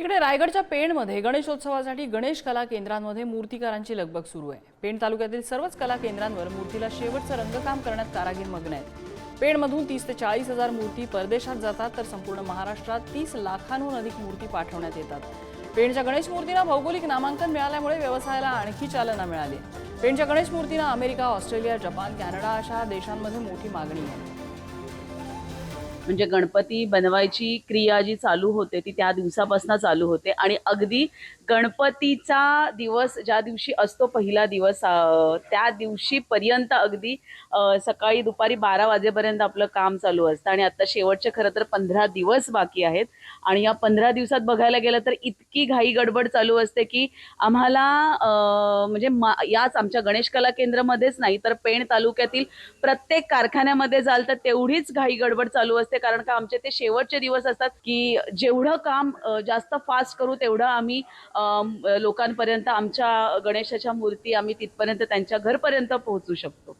इकडे रायगडच्या पेणमध्ये गणेशोत्सवासाठी गणेश कला केंद्रांमध्ये मूर्तिकारांची लगबग सुरू आहे. पेण तालुक्यातील सर्वच कला केंद्रांवर मूर्तीला शेवटचं रंगकाम करण्यात कारागीर मग्न आहेत पेणमधून तीस ते चाळीस हजार मूर्ती परदेशात जातात तर संपूर्ण महाराष्ट्रात तीस लाखांहून अधिक मूर्ती पाठवण्यात येतात. पेणच्या गणेश मूर्तींना भौगोलिक नामांकन मिळाल्यामुळे व्यवसायाला आणखी चालना मिळाली. पेणच्या गणेश मूर्तींना अमेरिका ऑस्ट्रेलिया जपान कॅनडा अशा देशांमध्ये मोठी मागणी आहे. म्हणजे गणपती बनवायची क्रिया जी चालू होते ती त्या दिवसापासून चालू होते. आणि अगदी गणपतीचा दिवस ज्या दिवशी असतो पहिला दिवस त्या दिवशी पर्यंत अगदी सकाळी दुपारी बारा वाजेपर्यंत आपलं काम चालू असतं. आणि आता शेवटचे खरं तर पंधरा दिवस बाकी आहेत. आणि या पंधरा दिवसात बघायला गेलं तर इतकी घाई गडबड चालू असते की आम्हाला म्हणजे मा- याच आमच्या गणेश कला केंद्रामध्येच नाही तर पेण तालुक्यातील प्रत्येक कारखान्यामध्ये जाल तर तेवढीच घाई गडबड चालू असते. कारण का आमचे ते शेवटचे दिवस असतात की जेवढं काम जास्त फास्ट करू तेवढं आम्ही लोकांपर्यंत आमच्या गणेशाच्या मूर्ती आम्ही तिथपर्यंत त्यांच्या घरपर्यंत पोहोचू शकतो.